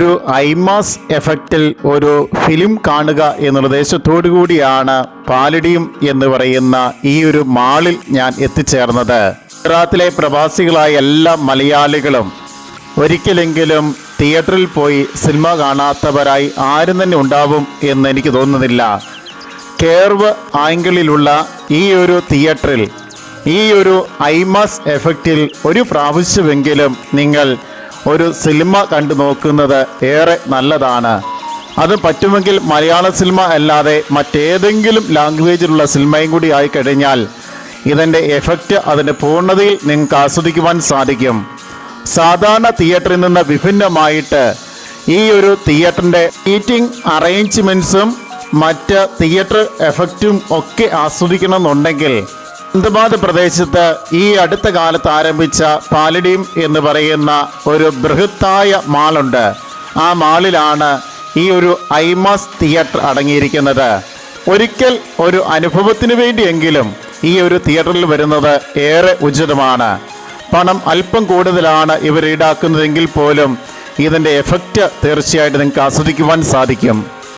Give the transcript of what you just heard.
ഒരു ഐമാസ് എഫക്റ്റിൽ ഒരു ഫിലിം കാണുക എന്ന ഉദ്ദേശത്തോടു കൂടിയാണ് പാലടിയും എന്ന് പറയുന്ന ഈ ഒരു മാളിൽ ഞാൻ എത്തിച്ചേർന്നത്. ഗുജറാത്തിലെ പ്രവാസികളായ എല്ലാ മലയാളികളും ഒരിക്കലെങ്കിലും തിയേറ്ററിൽ പോയി സിനിമ കാണാത്തവരായി ആരും തന്നെ ഉണ്ടാവും എന്ന് എനിക്ക് തോന്നുന്നില്ല. കേർവ് ആംഗിളിലുള്ള ഈ ഒരു തിയേറ്ററിൽ ഈ ഒരു ഐമാസ് എഫക്റ്റിൽ ഒരു പ്രാവശ്യമെങ്കിലും നിങ്ങൾ ഒരു സിനിമ കണ്ടു നോക്കുന്നത് ഏറെ നല്ലതാണ്. അത് പറ്റുമെങ്കിൽ മലയാള സിനിമ അല്ലാതെ മറ്റേതെങ്കിലും ലാംഗ്വേജിലുള്ള സിനിമയും കൂടി ആയിക്കഴിഞ്ഞാൽ ഇതിന്റെ എഫക്റ്റ് അതിന്റെ പൂർണതയിൽ നിങ്ങൾക്ക് ആസ്വദിക്കുവാൻ സാധിക്കും. സാധാരണ തിയേറ്ററിൽ നിന്ന് വിഭിന്നമായിട്ട് ഈ ഒരു തിയേറ്ററിന്റെ സീറ്റിംഗ് അറേഞ്ച്മെന്റ്സും മറ്റ് തിയേറ്റർ എഫക്റ്റും ഒക്കെ ആസ്വദിക്കണമെന്നുണ്ടെങ്കിൽ അന്തമാദ് പ്രദേശത്ത് ഈ അടുത്ത കാലത്ത് ആരംഭിച്ച പാലഡീം എന്ന് പറയുന്ന ഒരു ബൃഹത്തായ മാളുണ്ട്. ആ മാളിലാണ് ഈ ഒരു ഐമാസ് തിയേറ്റർ അടങ്ങിയിരിക്കുന്നത്. ഒരിക്കൽ ഒരു അനുഭവത്തിന് വേണ്ടിയെങ്കിലും ഈ ഒരു തിയേറ്ററിൽ വരുന്നത് ഏറെ ഉചിതമാണ്. പണം അല്പം കൂടുതലാണ് ഇവർ ഈടാക്കുന്നതെങ്കിൽ പോലും ഇതിന്റെ എഫക്റ്റ് തീർച്ചയായിട്ടും നിങ്ങൾക്ക് ആസ്വദിക്കുവാൻ സാധിക്കും.